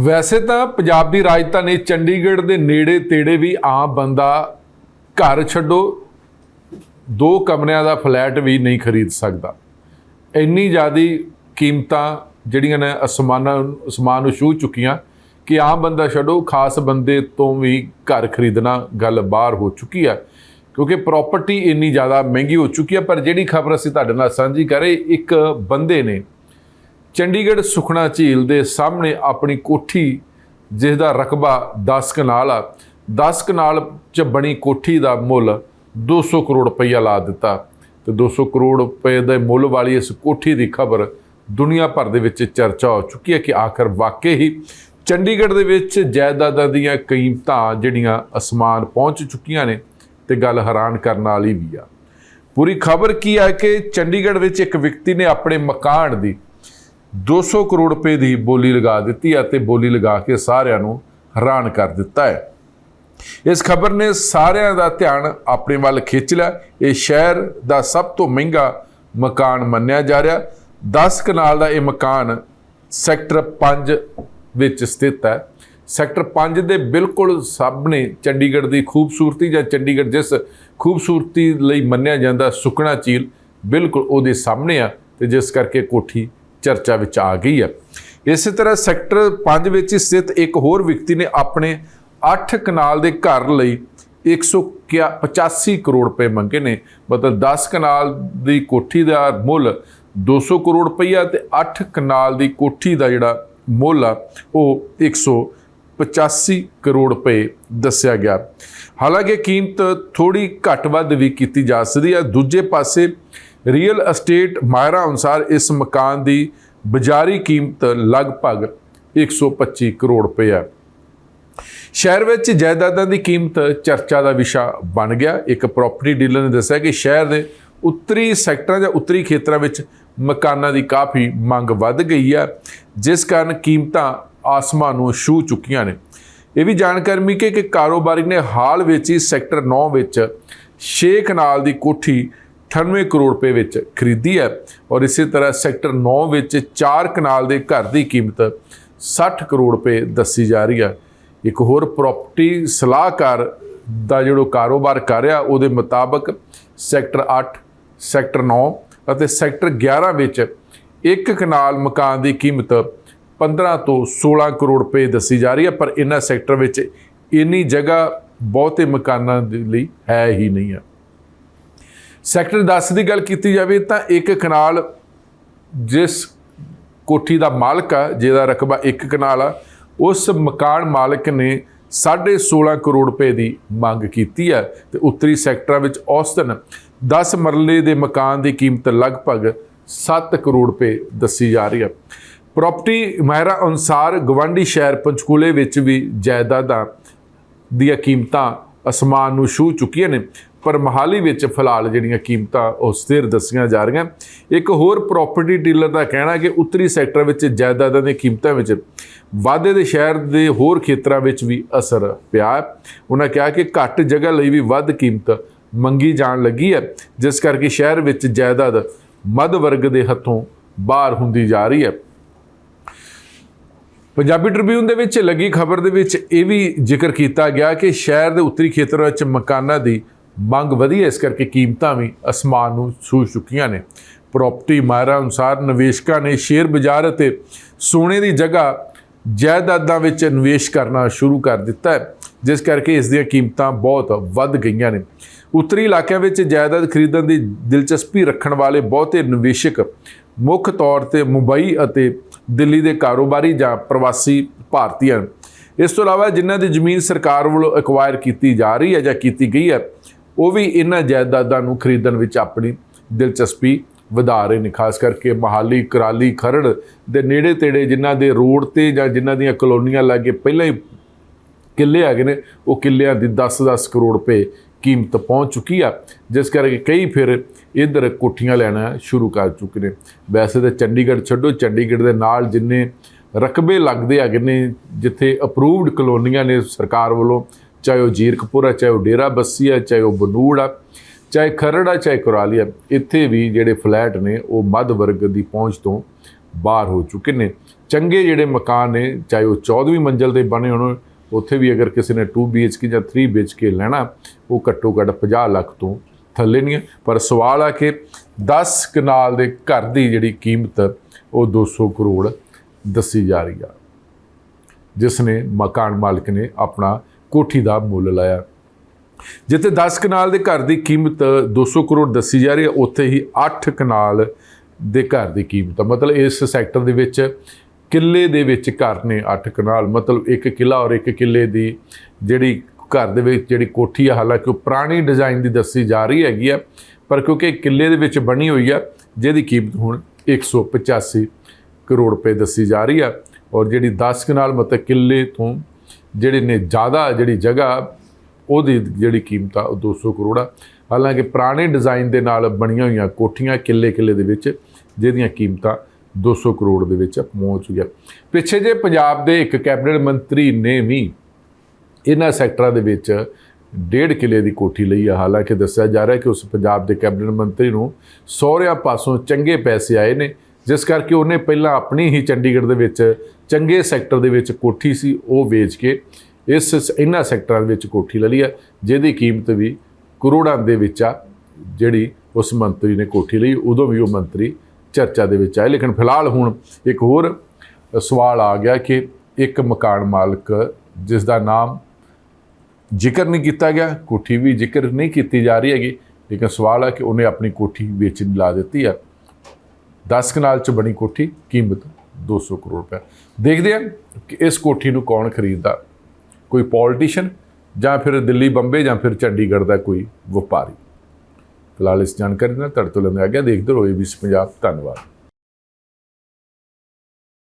ਵੈਸੇ ਤਾਂ ਪੰਜਾਬ ਦੀ ਰਾਜਧਾਨੀ ਚੰਡੀਗੜ੍ਹ ਦੇ ਨੇੜੇ ਤੇੜੇ ਵੀ ਆਮ ਬੰਦਾ ਘਰ ਛੱਡੋ, ਦੋ ਕਮਰਿਆਂ ਦਾ ਫਲੈਟ ਵੀ ਨਹੀਂ ਖਰੀਦ ਸਕਦਾ। ਇੰਨੀ ਜ਼ਿਆਦੀ ਕੀਮਤਾਂ ਜਿਹੜੀਆਂ ਨੇ ਅਸਮਾਨਾਂ ਅਸਮਾਨ ਨੂੰ ਛੂਹ ਚੁੱਕੀਆਂ ਕਿ ਆਮ ਬੰਦਾ ਛੱਡੋ, ਖਾਸ ਬੰਦੇ ਤੋਂ ਵੀ ਘਰ ਖਰੀਦਣਾ ਗੱਲ ਬਾਹਰ ਹੋ ਚੁੱਕੀ ਹੈ ਕਿਉਂਕਿ ਪ੍ਰਾਪਰਟੀ ਇੰਨੀ ਜ਼ਿਆਦਾ ਮਹਿੰਗੀ ਹੋ ਚੁੱਕੀ ਹੈ ਪਰ ਜਿਹੜੀ ਖਬਰ ਅਸੀਂ ਤੁਹਾਡੇ ਨਾਲ ਸਾਂਝੀ ਕਰੇ, ਇੱਕ ਬੰਦੇ ਨੇ ਚੰਡੀਗੜ੍ਹ ਸੁਖਣਾ ਝੀਲ ਦੇ ਸਾਹਮਣੇ ਆਪਣੀ ਕੋਠੀ, ਜਿਸ ਦਾ ਰਕਬਾ 10 ਕਨਾਲ ਆ 10 ਕਨਾਲ ਚ ਬਣੀ ਕੋਠੀ ਦਾ ਮੁੱਲ 200 ਕਰੋੜ ਰੁਪਈਆ ਲਾ ਦਿੱਤਾ। ਤੇ 200 ਕਰੋੜ ਰੁਪਏ ਦੇ ਮੁੱਲ ਵਾਲੀ ਇਸ ਕੋਠੀ ਦੀ ਖਬਰ ਦੁਨੀਆ ਭਰ ਦੇ ਵਿੱਚ ਚਰਚਾ ਹੋ ਚੁੱਕੀ ਹੈ ਕਿ ਆਖਰ ਵਾਕਈ ਹੀ ਚੰਡੀਗੜ੍ਹ ਦੇ ਵਿੱਚ ਜਾਇਦਾਦਾਂ ਦੀਆਂ ਕੀਮਤਾਂ ਜਿਹੜੀਆਂ ਅਸਮਾਨ ਪਹੁੰਚ ਚੁੱਕੀਆਂ ਨੇ ਤੇ ਗੱਲ ਹੈਰਾਨ ਕਰਨ ਵਾਲੀ ਵੀ ਆ। ਪੂਰੀ ਖਬਰ ਕੀ ਹੈ ਕਿ ਚੰਡੀਗੜ੍ਹ ਵਿੱਚ ਇੱਕ ਵਿਅਕਤੀ ਨੇ ਆਪਣੇ ਮਕਾਨ ਦੀ 200 ਕਰੋੜ ਰੁਪਏ ਦੀ ਬੋਲੀ ਲਗਾ ਦਿੱਤੀ ਅਤੇ ਬੋਲੀ ਲਗਾ ਕੇ ਸਾਰਿਆਂ ਨੂੰ ਹੈਰਾਨ ਕਰ ਦਿੱਤਾ ਹੈ। ਇਸ ਖਬਰ ਨੇ ਸਾਰਿਆਂ ਦਾ ਧਿਆਨ ਆਪਣੇ ਵੱਲ ਖਿੱਚ ਲਿਆ। ਇਹ ਸ਼ਹਿਰ ਦਾ ਸਭ ਤੋਂ ਮਹਿੰਗਾ ਮਕਾਨ ਮੰਨਿਆ ਜਾ ਰਿਹਾ। 10 ਕਨਾਲ ਦਾ ਇਹ ਮਕਾਨ ਸੈਕਟਰ 5 ਵਿੱਚ ਸਥਿਤ ਹੈ। ਸੈਕਟਰ 5 ਦੇ ਬਿਲਕੁਲ ਸਾਹਮਣੇ ਚੰਡੀਗੜ੍ਹ ਦੀ ਖੂਬਸੂਰਤੀ ਜਾਂ ਚੰਡੀਗੜ੍ਹ ਜਿਸ ਖੂਬਸੂਰਤੀ ਲਈ ਮੰਨਿਆ ਜਾਂਦਾ ਸੁਖਣਾ ਝੀਲ ਬਿਲਕੁਲ ਉਹਦੇ ਸਾਹਮਣੇ ਆ ਤੇ ਜਿਸ ਕਰਕੇ ਕੋਠੀ ਚਰਚਾ ਵਿੱਚ ਆ ਗਈ ਹੈ। ਇਸੇ ਤਰ੍ਹਾਂ ਸੈਕਟਰ 5 ਵਿੱਚ ਸਥਿਤ ਇੱਕ ਹੋਰ ਵਿਅਕਤੀ ਨੇ ਆਪਣੇ 8 ਕਨਾਲ ਦੇ ਘਰ ਲਈ 185 ਕਰੋੜ ਰੁਪਏ ਮੰਗੇ ਨੇ। ਮਤਲਬ 10 ਕਨਾਲ ਦੀ ਕੋਠੀ ਦਾ ਮੁੱਲ 200 ਕਰੋੜ ਰੁਪਈਆ ਤੇ 8 ਕਨਾਲ ਦੀ ਕੋਠੀ ਦਾ ਜਿਹੜਾ ਮੁੱਲ ਆ, ਉਹ 185 ਕਰੋੜ ਰੁਪਏ ਦੱਸਿਆ ਗਿਆ। ਹਾਲਾਂਕਿ ਕੀਮਤ ਥੋੜੀ ਘੱਟ ਵੱਧ ਵੀ ਕੀਤੀ ਜਾ ਸਕਦੀ ਹੈ ਦੂਜੇ ਪਾਸੇ ਰੀਅਲ ਅਸਟੇਟ ਮਾਹਿਰਾਂ ਅਨੁਸਾਰ ਇਸ ਮਕਾਨ ਦੀ ਬਾਜ਼ਾਰੀ ਕੀਮਤ ਲਗਭਗ 125 ਕਰੋੜ ਰੁਪਏ ਹੈ। ਸ਼ਹਿਰ ਵਿੱਚ ਜਾਇਦਾਦਾਂ ਦੀ ਕੀਮਤ ਚਰਚਾ ਦਾ ਵਿਸ਼ਾ ਬਣ ਗਿਆ। ਇੱਕ ਪ੍ਰਾਪਰਟੀ ਡੀਲਰ ਨੇ ਦੱਸਿਆ ਕਿ ਸ਼ਹਿਰ ਦੇ ਉੱਤਰੀ ਸੈਕਟਰਾਂ ਜਾਂ ਉੱਤਰੀ ਖੇਤਰਾਂ ਵਿੱਚ ਮਕਾਨਾਂ ਦੀ ਕਾਫੀ ਮੰਗ ਵੱਧ ਗਈ ਹੈ, ਜਿਸ ਕਾਰਨ ਕੀਮਤਾਂ ਆਸਮਾਨ ਨੂੰ ਛੂ ਚੁੱਕੀਆਂ ਨੇ। ਇਹ ਵੀ ਜਾਣਕਾਰੀ ਮਿਲੀ ਕਿ ਕਾਰੋਬਾਰੀ ਨੇ ਹਾਲ ਵਿੱਚ ਹੀ ਸੈਕਟਰ 9 ਵਿੱਚ 6 ਕਨਾਲ ਦੀ ਕੋਠੀ 98 ਕਰੋੜ ਰੁਪਏ ਵਿੱਚ ਖਰੀਦੀ ਹੈ ਔਰ ਇਸੇ ਤਰ੍ਹਾਂ ਸੈਕਟਰ 9 ਵਿੱਚ 4 ਕਨਾਲ ਦੇ ਘਰ ਦੀ ਕੀਮਤ 60 ਕਰੋੜ ਰੁਪਏ ਦੱਸੀ ਜਾ ਰਹੀ ਹੈ ਇੱਕ ਹੋਰ ਪ੍ਰਾਪਰਟੀ ਸਲਾਹਕਾਰ ਦਾ ਜਿਹੜਾ ਕਾਰੋਬਾਰ ਕਰ ਰਿਹਾ, ਉਹਦੇ ਮੁਤਾਬਕ ਸੈਕਟਰ 8 ਸੈਕਟਰ 9 ਅਤੇ ਸੈਕਟਰ 11 ਵਿੱਚ ਇੱਕ ਕਨਾਲ ਮਕਾਨ ਦੀ ਕੀਮਤ 15 ਤੋਂ 16 ਕਰੋੜ ਰੁਪਏ ਦੱਸੀ ਜਾ ਰਹੀ ਹੈ ਪਰ ਇਹਨਾਂ ਸੈਕਟਰ ਵਿੱਚ ਇੰਨੀ ਜਗ੍ਹਾ ਬਹੁਤੇ ਮਕਾਨਾਂ ਦੇ ਲਈ ਹੈ ਹੀ ਨਹੀਂ ਹੈ ਸੈਕਟਰ 10 ਦੀ ਗੱਲ ਕੀਤੀ ਜਾਵੇ ਤਾਂ ਇੱਕ ਕਨਾਲ ਜਿਸ ਕੋਠੀ ਦਾ ਮਾਲਕ ਆ, ਜਿਹਦਾ ਰਕਬਾ ਇੱਕ ਕਨਾਲ ਆ, ਉਸ ਮਕਾਨ ਮਾਲਕ ਨੇ 16.5 ਕਰੋੜ ਰੁਪਏ ਦੀ ਮੰਗ ਕੀਤੀ ਹੈ ਤੇ ਉੱਤਰੀ ਸੈਕਟਰਾਂ ਵਿੱਚ ਔਸਤਨ। 10 ਮਰਲੇ ਦੇ ਮਕਾਨ ਦੀ ਕੀਮਤ ਲਗਭਗ 7 ਕਰੋੜ ਰੁਪਏ ਦੱਸੀ ਜਾ ਰਹੀ ਹੈ ਪ੍ਰਾਪਰਟੀ ਮਾਹਿਰਾਂ ਅਨੁਸਾਰ ਗਵਾਂਡੀ ਸ਼ਹਿਰ ਪੰਚਕੂਲੇ ਵਿੱਚ ਵੀ ਜਾਇਦਾਦਾਂ ਦੀਆਂ ਕੀਮਤਾਂ ਅਸਮਾਨ ਨੂੰ ਛੂ ਚੁੱਕੀਆਂ ਨੇ, ਪਰ ਮਹਾਲੀ ਵਿੱਚ ਫਿਲਹਾਲ ਜਿਹੜੀਆਂ ਕੀਮਤਾਂ ਉਹ ਸਥਿਰ ਦੱਸੀਆਂ ਜਾ ਰਹੀਆਂ। ਇੱਕ ਹੋਰ ਪ੍ਰਾਪਰਟੀ ਡੀਲਰ ਦਾ ਕਹਿਣਾ ਕਿ ਉੱਤਰੀ ਸੈਕਟਰ ਵਿੱਚ ਜਾਇਦਾਦਾਂ ਦੀਆਂ ਕੀਮਤਾਂ ਵਿੱਚ ਵਾਧੇ ਦੇ ਸ਼ਹਿਰ ਦੇ ਹੋਰ ਖੇਤਰਾਂ ਵਿੱਚ ਵੀ ਅਸਰ ਪਿਆ ਉਹਨਾਂ ਕਿਹਾ ਕਿ ਘੱਟ ਜਗ੍ਹਾ ਲਈ ਵੀ ਵੱਧ ਕੀਮਤ ਮੰਗੀ ਜਾਣ ਲੱਗੀ ਹੈ, ਜਿਸ ਕਰਕੇ ਸ਼ਹਿਰ ਵਿੱਚ ਜਾਇਦਾਦ ਮੱਧ ਵਰਗ ਦੇ ਹੱਥੋਂ ਬਾਹਰ ਹੁੰਦੀ ਜਾ ਰਹੀ ਹੈ। ਪੰਜਾਬੀ ਟ੍ਰਿਬਿਊਨ ਦੇ ਵਿੱਚ ਲੱਗੀ ਖਬਰ ਦੇ ਵਿੱਚ ਇਹ ਵੀ ਜ਼ਿਕਰ ਕੀਤਾ ਗਿਆ ਕਿ ਸ਼ਹਿਰ ਦੇ ਉੱਤਰੀ ਖੇਤਰਾਂ ਵਿੱਚ ਮਕਾਨਾਂ ਦੀ ਮੰਗ ਵਧੀ ਹੈ, ਇਸ ਕਰਕੇ ਕੀਮਤਾਂ ਵੀ ਅਸਮਾਨ ਨੂੰ ਛੂ ਚੁੱਕੀਆਂ ਨੇ। ਪ੍ਰਾਪਰਟੀ ਮਾਹਿਰਾਂ ਅਨੁਸਾਰ ਨਿਵੇਸ਼ਕਾਂ ਨੇ ਸ਼ੇਅਰ ਬਾਜ਼ਾਰ ਅਤੇ ਸੋਨੇ ਦੀ ਜਗ੍ਹਾ ਜਾਇਦਾਦਾਂ ਵਿੱਚ ਨਿਵੇਸ਼ ਕਰਨਾ ਸ਼ੁਰੂ ਕਰ ਦਿੱਤਾ ਹੈ, ਜਿਸ ਕਰਕੇ ਇਸ ਦੀਆਂ ਕੀਮਤਾਂ ਬਹੁਤ ਵੱਧ ਗਈਆਂ ਨੇ। ਉੱਤਰੀ ਇਲਾਕਿਆਂ ਵਿੱਚ ਜਾਇਦਾਦ ਖਰੀਦਣ ਦੀ ਦਿਲਚਸਪੀ ਰੱਖਣ ਵਾਲੇ ਬਹੁਤੇ ਨਿਵੇਸ਼ਕ ਮੁੱਖ ਤੌਰ ਤੇ ਮੁੰਬਈ ਅਤੇ ਦਿੱਲੀ ਦੇ ਕਾਰੋਬਾਰੀ ਜਾਂ ਪ੍ਰਵਾਸੀ ਭਾਰਤੀਆਂ। ਹਨ ਇਸ ਤੋਂ ਇਲਾਵਾ ਜਿਨ੍ਹਾਂ ਦੀ ਜ਼ਮੀਨ ਸਰਕਾਰ ਵੱਲੋਂ ਐਕਵਾਇਰ ਕੀਤੀ ਜਾ ਰਹੀ ਹੈ ਜਾਂ ਕੀਤੀ ਗਈ ਹੈ, ਉਹ ਵੀ ਇਹਨਾਂ ਜਾਇਦਾਦਾਂ ਨੂੰ ਖਰੀਦਣ ਵਿੱਚ ਆਪਣੀ ਦਿਲਚਸਪੀ ਵਧਾ ਰਹੇ ਨੇ। ਖਾਸ ਕਰਕੇ ਮਹਾਲੀ, ਕਰਾਲੀ, ਖਰੜ ਦੇ ਨੇੜੇ ਤੇੜੇ ਜਿਨ੍ਹਾਂ ਦੇ ਰੋਡ ਤੇ ਜਾਂ ਜਿਨ੍ਹਾਂ ਦੀਆਂ ਕਲੋਨੀਆਂ ਲਾਗੇ ਪਹਿਲਾਂ ਹੀ ਕਿੱਲੇ ਹੈਗੇ ਨੇ, ਉਹ ਕਿੱਲਿਆਂ ਦੀ 10-10 ਕਰੋੜ ਰੁਪਏ ਕੀਮਤ ਪਹੁੰਚ ਚੁੱਕੀ ਆ, ਜਿਸ ਕਰਕੇ ਕਈ ਫਿਰ ਇਧਰ ਕੋਠੀਆਂ ਲੈਣਾ ਸ਼ੁਰੂ ਕਰ ਚੁੱਕੇ ਨੇ। ਵੈਸੇ ਤਾਂ ਚੰਡੀਗੜ੍ਹ ਛੱਡੋ, ਚੰਡੀਗੜ੍ਹ ਦੇ ਨਾਲ ਜਿੰਨੇ ਰਕਬੇ ਲੱਗਦੇ ਹੈਗੇ ਨੇ, ਜਿੱਥੇ ਅਪਰੂਵਡ ਕਲੋਨੀਆਂ ਨੇ ਸਰਕਾਰ ਵੱਲੋਂ, ਚਾਹੇ ਉਹ ਜੀਰਕਪੁਰ ਹੈ ਚਾਹੇ ਉਹ ਡੇਰਾ ਬੱਸੀ ਆ, ਚਾਹੇ ਉਹ ਬਨੂੜ ਆ, ਚਾਹੇ ਖਰੜ ਆ, ਚਾਹੇ ਕੁਰਾਲੀਆ ਇੱਥੇ ਵੀ ਜਿਹੜੇ ਫਲੈਟ ਨੇ, ਉਹ ਮੱਧ ਵਰਗ ਦੀ ਪਹੁੰਚ ਤੋਂ ਬਾਹਰ ਹੋ ਚੁੱਕੇ ਨੇ। ਚੰਗੇ ਜਿਹੜੇ ਮਕਾਨ ਨੇ, ਚਾਹੇ ਉਹ 14ਵੀਂ ਮੰਜ਼ਲ ਦੇ ਬਣੇ ਹੋਣ ਉੱਥੇ ਵੀ ਅਗਰ ਕਿਸੇ ਨੇ 2 BHK ਜਾਂ 3 BHK ਲੈਣਾ, ਉਹ ਘੱਟੋ ਘੱਟ 50 ਲੱਖ ਤੋਂ ਥੱਲੇ ਨਹੀਂ ਹੈ। ਪਰ ਸਵਾਲ ਆ ਕਿ 10 ਕਨਾਲ ਦੇ ਘਰ ਦੀ ਜਿਹੜੀ ਕੀਮਤ, ਉਹ 200 ਕਰੋੜ ਦੱਸੀ ਜਾ ਰਹੀ ਆ। ਜਿਸ ਨੇ ਮਕਾਨ ਮਾਲਕ ਨੇ ਆਪਣਾ ਕੋਠੀ ਦਾ ਮੁੱਲ ਲਾਇਆ। ਜਿੱਥੇ 10 ਕਨਾਲ ਦੇ ਘਰ ਦੀ ਕੀਮਤ 200 ਕਰੋੜ ਦੱਸੀ ਜਾ ਰਹੀ ਹੈ, ਉੱਥੇ ਹੀ 8 ਕਨਾਲ ਦੇ ਘਰ ਦੀ ਕੀਮਤ ਮਤਲਬ ਇਸ ਸੈਕਟਰ ਦੇ ਵਿੱਚ ਕਿੱਲੇ ਦੇ ਵਿੱਚ ਘਰ ਨੇ 8 ਕਨਾਲ, ਮਤਲਬ ਇੱਕ ਕਿੱਲਾ ਔਰ ਇੱਕ ਕਿੱਲੇ ਦੀ ਜਿਹੜੀ ਘਰ ਦੇ ਵਿੱਚ ਜਿਹੜੀ ਕੋਠੀ ਆ, ਹਾਲਾਂਕਿ ਉਹ ਪੁਰਾਣੀ ਡਿਜ਼ਾਈਨ ਦੀ ਦੱਸੀ ਜਾ ਰਹੀ ਹੈਗੀ ਆ, ਪਰ ਕਿਉਂਕਿ ਕਿੱਲੇ ਦੇ ਵਿੱਚ ਬਣੀ ਹੋਈ ਆ, ਜਿਹਦੀ ਕੀਮਤ ਹੁਣ 185 ਕਰੋੜ ਰੁਪਏ ਦੱਸੀ ਜਾ ਰਹੀ ਆ ਔਰ ਜਿਹੜੀ 10 ਕਨਾਲ ਮਤਲਬ ਕਿੱਲੇ ਤੋਂ ਜਿਹੜੇ ਨੇ ਜ਼ਿਆਦਾ ਜਿਹੜੀ ਜਗ੍ਹਾ, ਉਹਦੀ ਜਿਹੜੀ ਕੀਮਤ ਆ ਉਹ 200 ਕਰੋੜ ਆ। ਹਾਲਾਂਕਿ ਪੁਰਾਣੇ ਡਿਜ਼ਾਈਨ ਦੇ ਨਾਲ ਬਣੀਆਂ ਹੋਈਆਂ ਕੋਠੀਆਂ ਕਿੱਲੇ ਕਿੱਲੇ ਦੇ ਵਿੱਚ, ਜਿਹਦੀਆਂ ਕੀਮਤਾਂ 200 ਕਰੋੜ ਦੇ ਵਿੱਚ ਪਹੁੰਚ ਗਿਆ। ਪਿੱਛੇ ਜੇ ਪੰਜਾਬ ਦੇ ਇੱਕ ਕੈਬਨਿਟ ਮੰਤਰੀ ਨੇ ਵੀ ਇਹਨਾਂ ਸੈਕਟਰਾਂ ਦੇ ਵਿੱਚ ਡੇਢ ਕਿੱਲੇ ਦੀ ਕੋਠੀ ਲਈ ਆ। ਹਾਲਾਂਕਿ ਦੱਸਿਆ ਜਾ ਰਿਹਾ ਕਿ ਉਸ ਪੰਜਾਬ ਦੇ ਕੈਬਨਿਟ ਮੰਤਰੀ ਨੂੰ ਸਹੁਰਿਆਂ ਪਾਸੋਂ ਚੰਗੇ ਪੈਸੇ ਆਏ ਨੇ, ਜਿਸ ਕਰਕੇ ਉਹਨੇ ਪਹਿਲਾਂ ਆਪਣੀ ਹੀ ਚੰਡੀਗੜ੍ਹ ਦੇ ਵਿੱਚ ਚੰਗੇ ਸੈਕਟਰ ਦੇ ਵਿੱਚ ਕੋਠੀ ਸੀ, ਉਹ ਵੇਚ ਕੇ ਇਸ ਇਹਨਾਂ ਸੈਕਟਰਾਂ ਦੇ ਵਿੱਚ ਕੋਠੀ ਲੈ ਲਈ ਆ, ਜਿਹਦੀ ਕੀਮਤ ਵੀ ਕਰੋੜਾਂ ਦੇ ਵਿੱਚ ਆ। ਜਿਹੜੀ ਉਸ ਮੰਤਰੀ ਨੇ ਕੋਠੀ ਲਈ, ਉਦੋਂ ਵੀ ਉਹ ਮੰਤਰੀ ਚਰਚਾ ਦੇ ਵਿੱਚ ਆਏ। ਲੇਕਿਨ ਫਿਲਹਾਲ ਹੁਣ ਇੱਕ ਹੋਰ ਸਵਾਲ ਆ ਗਿਆ ਕਿ ਇੱਕ ਮਕਾਨ ਮਾਲਕ ਜਿਸ ਦਾ ਨਾਮ ਜ਼ਿਕਰ ਨਹੀਂ ਕੀਤਾ ਗਿਆ, ਕੋਠੀ ਵੀ ਜ਼ਿਕਰ ਨਹੀਂ ਕੀਤੀ ਜਾ ਰਹੀ ਹੈਗੀ, ਲੇਕਿਨ ਸਵਾਲ ਹੈ ਕਿ ਉਹਨੇ ਆਪਣੀ ਕੋਠੀ ਵੇਚਣ ਲਾ ਦਿੱਤੀ ਹੈ 10 ਕਨਾਲ ਚ ਬਣੀ ਕੋਠੀ, ਕੀਮਤ 200 ਕਰੋੜ ਰੁਪਏ। ਦੇਖਦੇ ਹਾਂ ਕਿ ਇਸ ਕੋਠੀ ਨੂੰ ਕੌਣ ਖਰੀਦਦਾ? ਕੋਈ ਪੋਲੀਟੀਸ਼ੀਅਨ ਜਾਂ ਫਿਰ ਦਿੱਲੀ ਬੰਬੇ ਜਾਂ ਫਿਰ ਚੰਡੀਗੜ੍ਹ ਦਾ ਕੋਈ ਵਪਾਰੀ? ਫਿਲਹਾਲ ਇਸ ਜਾਣਕਾਰੀ ਨਾਲ ਤੁਹਾਡੇ ਤੋਂ ਲੈਂਦੇ ਆ ਗਿਆ ਦੇਖਦੇ ਰਹੋ ABC ਪੰਜਾਬ। ਧੰਨਵਾਦ।